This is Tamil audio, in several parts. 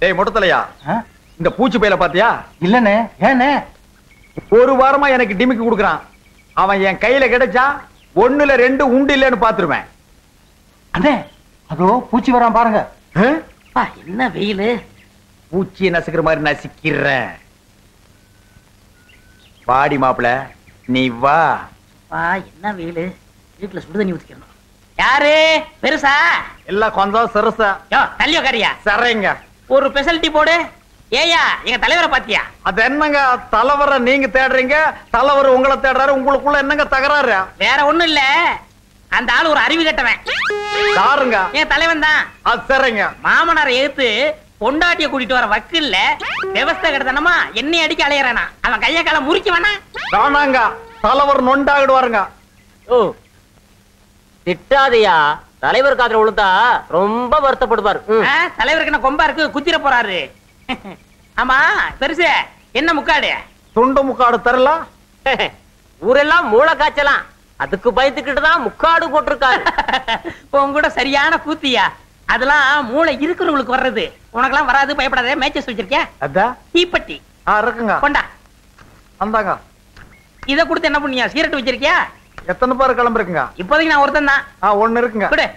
டேய் முட்டத்தலையா? இந்த பூச்சி பையில பாத்தியா? இல்லண்ணே ஏண்ணே? ஒரு வாரமா எனக்கு டிமிக்கி கொடுக்குறான். அவன் என் கையில கிடைச்சா ஒண்ணுல ரெண்டு உண்டு இல்லைன்னு பாத்துருவேன். அண்ணே அதோ பூச்சி வரான் பாருங்க. என்ன வெயிலு? பூச்சியை நசுக்கிற மாதிரி நசுக்கிறேன் பாடி மாப்பிள நீ வா. பா என்ன வெயிலு? வீட்டுல சுடு தண்ணி ஊத்திக்கணும். யாரு? பெருசா? எல்லாம் கொஞ்சம் சிறுசா. யோ தள்ளி உக்காரியா? சரைங்க. ஒரு ஸ்பெஷாலிட்டி போடு. ஏயா எங்க தலைவரை பாத்தியா? அது என்னங்க தலைவரை நீங்க தேடுறீங்க தலைவர் உங்களை தேடுறாரு உங்களுக்குள்ள என்னங்க தகராறு? வேற ஒண்ணும் இல்ல. அந்த ஆளு ஒரு அறிவு கட்டவன். சாருங்க என் தலைவன் தான். அது சரிங்க. மாமனாரை எதிர்த்து பொண்டாட்டிய கூட்டிட்டு வர வக்கில்ல விவஸ்தை கிடத்தனமா என்னை அடிக்க அலையறானா. அவன் கைய கால முறிக்க வேணா வேணாங்க. தலைவர் நொண்டாகிடுவாருங்க. ஓ திட்டாதையா? தலைவர் காதுல விழுந்தா ரொம்ப வருத்தப்படுவார். தலைவருக்கு என்ன கொம்பா இருக்கு? குத்திர போறாரு. ஆமா பெருசு என்ன முக்காடு? துண்டு முக்காடு தரல? ஊரெல்லாம் மூளை காய்ச்சலாம். அதுக்கு பயந்துக்கிட்டு தான் முக்காடு போட்டிருக்காரு. உன் கூட சரியான கூத்தியா? அதெல்லாம் மூளை இருக்கிறவங்களுக்கு வர்றது. உனக்கெல்லாம் வராது பயப்படாத. மேட்சஸ் வச்சிருக்கியா? அதான் தீப்பெட்டி. ஆ இருக்குங்க. கொண்டா. அந்தாங்க. இத கொடுத்து என்ன பண்ணியா சீரட் வச்சிருக்கியா? எத்தனை பேர் கிளம்பிருக்குங்க? இப்போதைக்கு நான் ஒருத்தன் தான். ஆ ஒண்ணு இருக்குங்க. கொடு.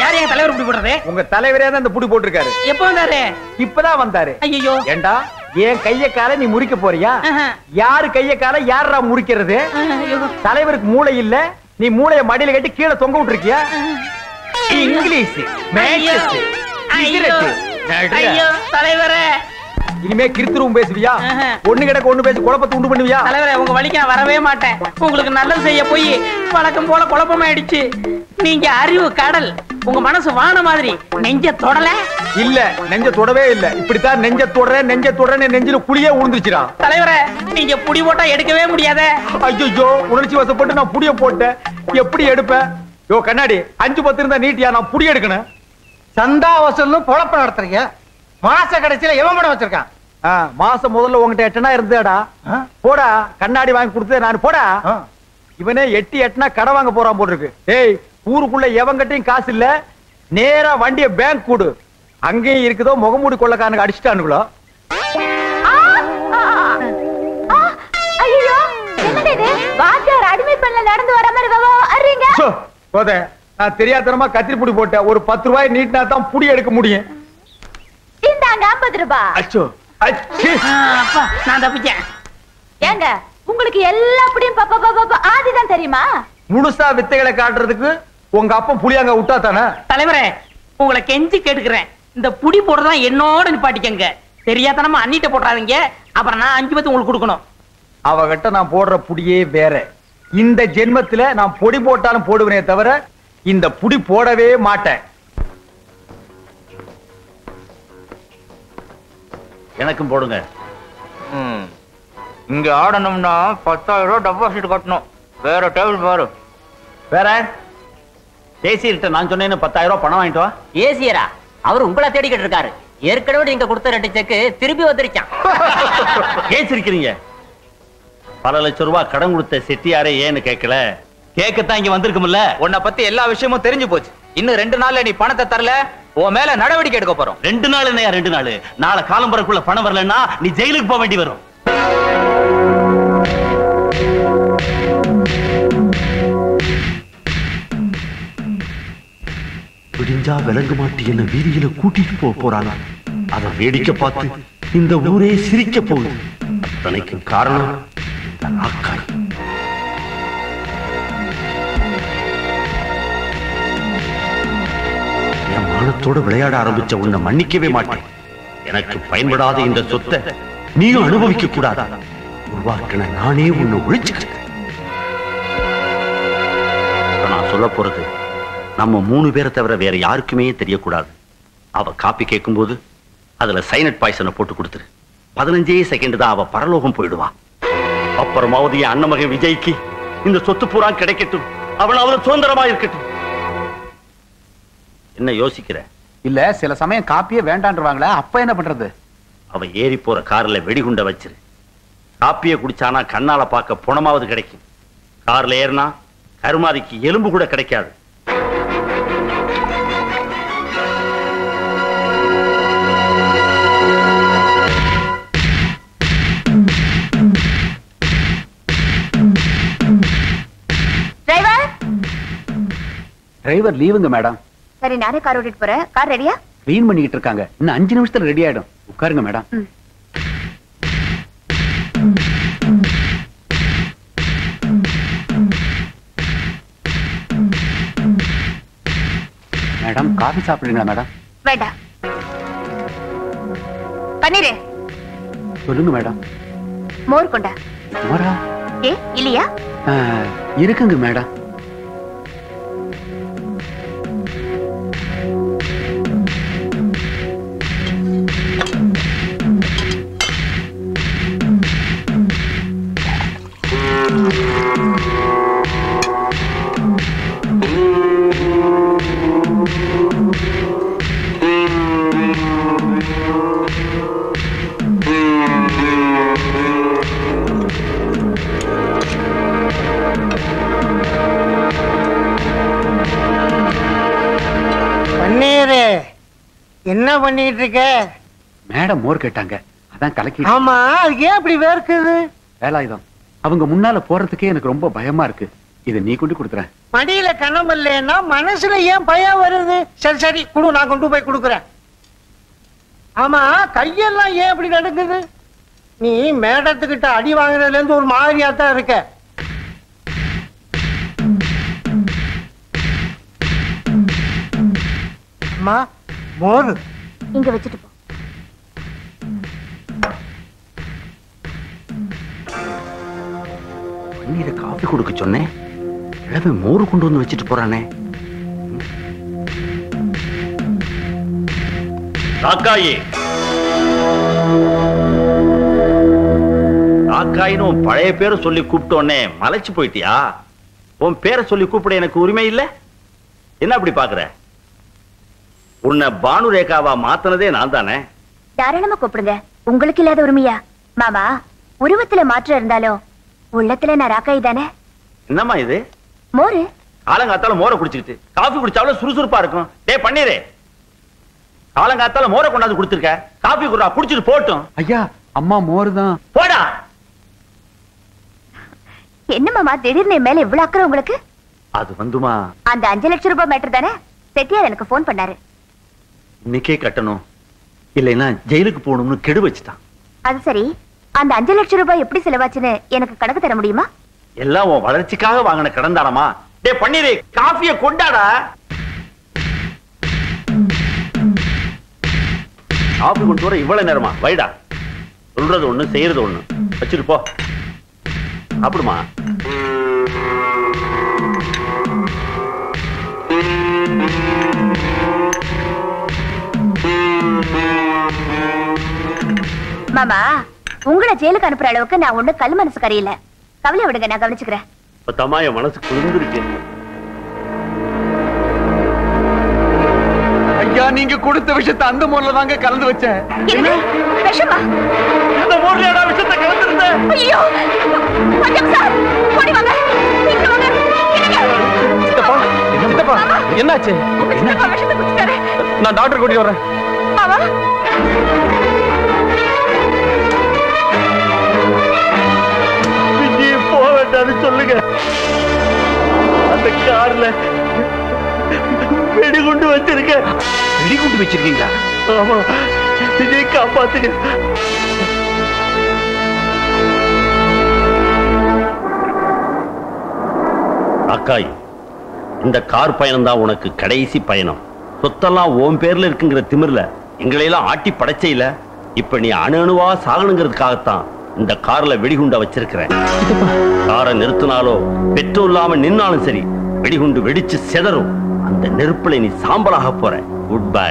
யார் தலைவர் இப்படி போடுறது? உங்க தலைவரே தான் இந்த புடி போட்டிருக்காரு. எப்போ வந்தாரு? இப்பதான் வந்தாரு. ஐயோ ஏண்டா என் கைய காலை நீ முறிக்க போறியா? யாரு கைய காலை யாரா முறிக்கிறது? தலைவருக்கு மூளை இல்ல நீ மூளைய மடியில கட்டி கீழே தொங்க விட்டுருக்கியா? இங்கிலீஷ் தலைவரே. இனிமே கிருத்துருவும் பேசுவியா. ஒண்ணு கிடக்க ஒண்ணு பேசி குழப்பத்தை உண்டு பண்ணுவியா? தலைவரே உங்க வழிக்கு நான் வரவே மாட்டேன். உங்களுக்கு நல்லது செய்ய போய் வழக்கம் போல குழப்பமாயிடுச்சு. நீங்க அறிவு கடல். உங்க மனசு வான மாதிரி. நெஞ்ச தொடல? இல்ல நெஞ்ச தொடவே இல்ல. இப்படித்தான் நெஞ்ச தொடறேன் நெஞ்ச தொடறேன் நெஞ்சில புளியே உழுந்துச்சுடா தலைவரே நீங்க புடி போட்டா எடுக்கவே முடியாதே. ஐயோ உணர்ச்சி வசப்பட்டு நான் புடிய போட்டேன். எப்படி எடுப்பேன் யோ கண்ணாடி அஞ்சு பத்து இருந்தா நீட்டியா? நான் புடி எடுக்கணும். சந்தா வசூல்னு பொழப்பு நடத்துறீங்க. மாச கடைசியில எவன் படம் வச்சிருக்கான்? மாசம் முதல்ல உங்ககிட்ட எட்டனா இருந்தேடா? போடா கண்ணாடி வாங்கி கொடுத்தே நான் போடா. இவனே எட்டி எட்டுனா கடை வாங்க போறான் போட்டிருக்கு. ஏய் ஊருக்குள்ள எவங்கிட்டையும் காசு இல்ல. நேரா வண்டிய பேங்க் கூடு. அங்கேயும் இருக்குதோ முகமூடி கொள்ளக்காரனுக்கு அடிச்சுட்டானுங்களோ? பண்ணல நடந்து வர மாதிரி வவ அறிங்க சோ, போதே நான் தெரியாதனமா கத்திரி புடி போட்டேன் ஒரு பத்து ரூபாய் நீட்டினா தான் புடி எடுக்க முடியும். இந்தாங்க 50 ரூபாய் அச்சோ அப்பா நான் தப்பிச்சேன். ஏங்க உங்களுக்கு எல்லா புடியும் பப்ப பப்ப ஆதிதான் தெரியுமா? முழுசா வித்தைகளை காட்டுறதுக்கு உங்க அப்பா புளியாங்க விட்டா தானே? தலைவரே உங்களை கெஞ்சி கேட்டுக்கிறேன். இந்த புடி போடுறதா என்னோட நிப்பாட்டிக்கங்க. தெரியாதனமா அண்ணிட்ட போட்டுறாதீங்க. அப்புறம் நான் அஞ்சு பத்து உங்களுக்கு கொடுக்கணும். அவகிட்ட நான் போடுற புடியே வேற. இந்த ஜென்மத்துல நான் பொடி போட்டாலும் போடுவேனே தவிர இந்த புடி போடவே மாட்டேன். எனக்கும் போடுங்க. இங்க ஆடணும்னா பத்தாயிரம் ரூபாய் டெபாசிட் கட்டணும். வேற டேபிள் பாரு. வேற? பேசிட்டு நான் சொன்னேன்னு பத்தாயிரம் ரூபாய் பணம் வாங்கிட்டு வா. ஏசியரா அவர் உங்களை தேடிக்கிட்டு இருக்காரு. ஏற்கனவே நீங்க கொடுத்த ரெண்டு செக்கு திருப்பி வந்துருச்சான் ஏன் சிரிக்கிறீங்க? பல லட்சம் ரூபாய் கடன் கொடுத்த செட்டியாரே ஏன்னு கேட்கல. கேட்கத்தான் இங்க வந்திருக்கும்ல. உன்னை பத்தி எல்லா விஷயமும் தெரிஞ்சு போச்சு. இன்னும் ரெண்டு நாள்ல நீ பணத்தை தரல உன் மேல நடவடிக்கை எடுக்க போறோம். ரெண்டு நாள் என்னையா ரெண்டு நாள்? நாளை காலம்பரக்குள்ள பணம் வரலன்னா நீ ஜெயிலுக்கு போக வேண்டி வரும். விடிஞ்சா விளங்க மாட்டி என்ன வீதியில கூட்டிட்டு போக போறாங்க அத வேடிக்கை பார்த்து இந்த ஊரே சிரிக்க போகுது. அத்தனைக்கு காரணம் இந்த நாக்காய் என் மானத்தோடு விளையாட ஆரம்பிச்ச உன்னை மன்னிக்கவே மாட்டேன். எனக்கு பயன்படாத இந்த சொத்தை நீயும் அனுபவிக்க கூடாதா. உருவாக்கின நானே உன்னை ஒழிச்சுக்கிறேன். நான் சொல்ல போறது நம்ம மூணு பேரை தவிர வேற யாருக்குமே தெரியக்கூடாது. அவ காப்பி கேட்கும்போது அதுல சைனட் பாய்சனை போட்டு கொடுத்துரு. பதினஞ்சே செகண்ட் தான் அவ பரலோகம் போயிடுவான் அப்புறமாவது என் அண்ணன் மகன் விஜய்க்கு இந்த சொத்து பூரா கிடைக்கட்டும். அவனாவது சுதந்திரமா இருக்கட்டும். என்ன யோசிக்கிற? இல்ல சில சமயம் காப்பியே வேண்டான்றவாங்களே அப்ப என்ன பண்றது? அவ ஏறி போற கார்ல வெடிகுண்ட வச்சிரு. காப்பிய குடிச்சானா கண்ணால பார்க்க புணமாவது கிடைக்கும். கார்ல ஏறினா கருமாதிக்கு எலும்பு கூட கிடைக்காது. டிரைவர் லீவுங்க மேடம் சரி நானே கார் ஓட்டிட்டு போறேன். கார் ரெடியா க்ளீன் பண்ணிக்கிட்டு இருக்காங்க. இன்னும் அஞ்சு நிமிஷத்துல ரெடி ஆயிடும். உட்காருங்க மேடம். மேடம் காஃபி சாப்பிடுறீங்களா மேடம் வேண்டாம். பன்னீரு. சொல்லுங்க மேடம் மோர் கொண்டா. மோரா? ஏ இல்லையா? இருக்குங்க மேடம் பண்ணிட்டு இருக்க? மேடம் மோர் கேட்டாங்க. அதான் கலக்கி ஆமா அதுக்கு ஏன் இப்படி வேர்க்குது? வேலாயுதம் அவங்க முன்னால போறதுக்கே எனக்கு ரொம்ப பயமா இருக்கு. இதை நீ கொண்டு கொடுத்துறேன். மடியில கணம் இல்லைன்னா மனசுல ஏன் பயம் வருது? சரி சரி குடு நான் கொண்டு போய் கொடுக்குறேன். ஆமா கையெல்லாம் ஏன் இப்படி நடுங்குது நீ மேடத்துக்கிட்ட அடி வாங்குறதுல இருந்து ஒரு மாதிரியா தான் இருக்க. அம்மா மோர். இங்க வச்சுட்டு போ. பன்னீரை காஃபி கொடுக்க சொன்னேன் கிழமை மோர் கொண்டு வந்து வச்சுட்டு போறானே. காக்காயி காக்காயின்னு உன் பழைய பேரை சொல்லி கூப்பிட்டோன்னே மலைச்சு போயிட்டியா? உன் பேரை சொல்லி கூப்பிட எனக்கு உரிமை இல்ல? என்ன அப்படி பாக்குற? உன்னை பானு ரேகாவா மாத்தினதே நான் தானே? தாராளமா கூப்பிடுங்க. உங்களுக்கு இல்லாத உரிமையா? மாமா உருவத்துல மாற்றம் இருந்தாலும் உள்ளத்துல நான் ராக்காய் தானே? என்னம்மா இது? மோரு. காலங்காத்தால மோரை குடிச்சுக்கிட்டு. காஃபி குடிச்சாலும் சுறுசுறுப்பா இருக்கும். டேய் பன்னீரே. காலங்காத்தால மோரை கொண்டாந்து கொடுத்துருக்க. காஃபி குடுறா குடிச்சிட்டு போட்டும். ஐயா அம்மா மோர் தான் போடா. என்ன மாமா திடீர்னு என் மேல இவ்வளவு அக்கறை உங்களுக்கு? அது வந்துமா? அந்த அஞ்சு லட்சம் ரூபாய் மேட்டர் தானே? செட்டியார் எனக்கு ஃபோன் பண்ணாரு. இன்னைக்கே கட்டணும். இல்லைன்னா ஜெயிலுக்கு போகணும்னு கெடு வச்சுட்டான். அது சரி. அந்த அஞ்சு லட்சம் ரூபாய் எப்படி செலவாச்சுன்னு எனக்கு கணக்கு தர முடியுமா? எல்லாம் உன் வளர்ச்சிக்காக வாங்கின கடன்தானமா டேய் பன்னீரே காஃபிய கொண்டாடா. காஃபி கொண்டு வர இவ்வளவு நேரமா? வைடா. சொல்றது ஒண்ணு செய்யறது ஒண்ணு. வச்சுட்டு போ. மாமா உங்களை ஜெயிலுக்கு அனுப்புற அளவுக்கு நான் ஒண்ணு கல் மனசு கரையில. கவலை விடுங்க நான் கவனிச்சுக்கிறேன். என் மனசு குளிர்ந்துருக்கு ஐயா நீங்க கொடுத்த விஷயத்த அந்த மோர்ல தாங்க கலந்து வச்சேன். விஷமா? விஷயத்தை ஐயோ! கொஞ்சம் சார் ஓடி வாங்க? சித்தப்பா என்னாச்சு? நான் டாக்டர் கூட்டிட்டு வரேன் வேண்டாம்னு சொல்லுங்க. அந்த கார்ல வெடிகுண்டு வச்சிருக்க வெடிகுண்டு வச்சிருக்கீங்களா? ஆமா. நீ காப்பாத்துங்க. அக்காய் இந்த கார் பயணம் தான் உனக்கு கடைசி பயணம். சொத்தெல்லாம் உன் பேர்ல இருக்குங்கிற திமிர்ல எங்களையெல்லாம் ஆட்டி படைச்சையில இப்ப நீ அணு அணுவா சாகணுங்கிறதுக்காகத்தான் இந்த கார்ல வெடிகுண்ட வச்சிருக்கிறேன். காரை நிறுத்தினாலோ பெட்ரோல் இல்லாம நின்னாலும் சரி வெடிகுண்டு வெடிச்சு செதறும். அந்த நெருப்புல நீ சாம்பலாக போற குட் பை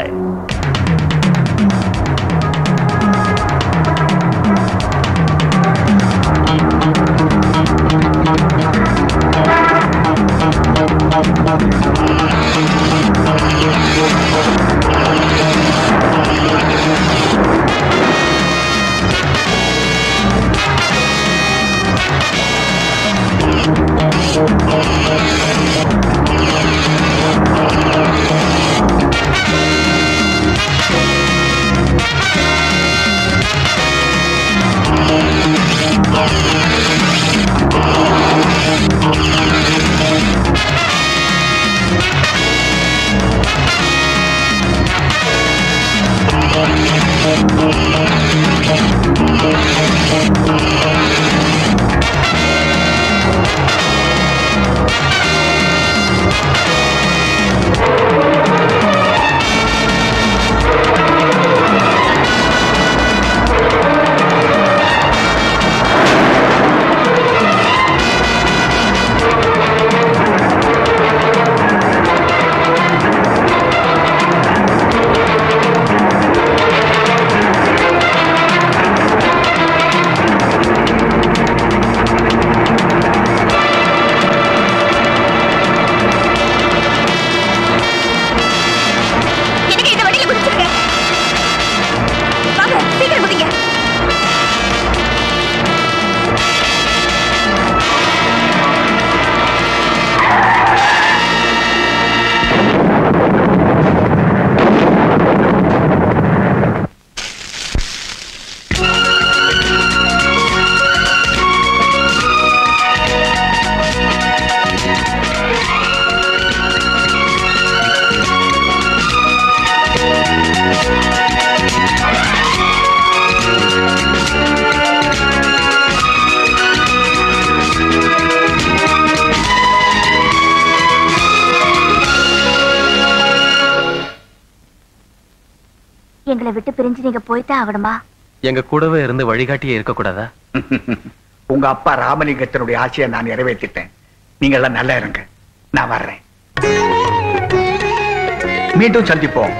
எங்களை விட்டு பிரிஞ்சு நீங்க போய்தான் ஆகணுமா? எங்க கூடவே இருந்து வழிகாட்டியே இருக்க கூடாதா உங்க அப்பா ராமலிங்கத்தினுடைய ஆசையை நான் நிறைவேற்றிட்டேன். நீங்க எல்லாம் நல்லா இருங்க. நான் வர்றேன். மீண்டும் சந்திப்போம்.